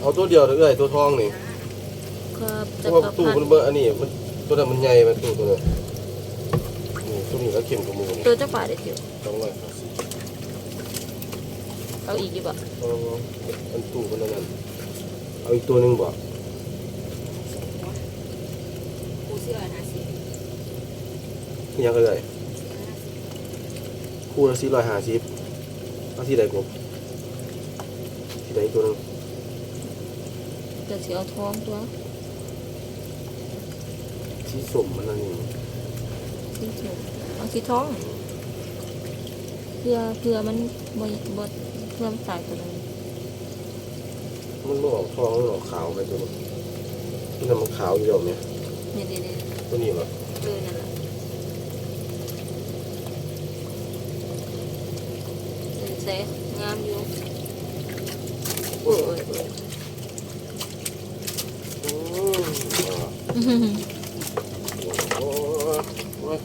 เอาตัวเดียวเอ้ยตัวทองนี่ครับเพจัราะกว่ารพตู้รรมันดิเบอร์อันนี้มันตัวนั้นมันใหญ่มันตู้ตัวนั้นนี่ตัวนี้ก็เข้มกว่าหมูนี่ตัวจักบาทเด็ดอยู่สองร้อยห้าสิบเอาอีกดีบ่เอาอันตู้มันนั่นนะเอาอีกตัวหนึงบ่กูเสื้อหาสินี่ยังก็ได้คู่ละสี่ร้อยห้าสิบเอาที่ใดกูที่ ใดอีกตัวหนึงจะสิเอาทองตัวที่สมมันนั่นนี่สีเขียวเอาสีทองเพื่อเพื่อมันบ่บ่เพื่อมันตายตัวนึงมันไม่ออกทองมันออกขาวไปตัวนี้ที่นั่นมันขาวอยู่แล้วเนี่ยนี่เด้ตัวนี้เหรอๆเออนั่นล่ะเออเซ่งามอยู่ うわうわうわうわ。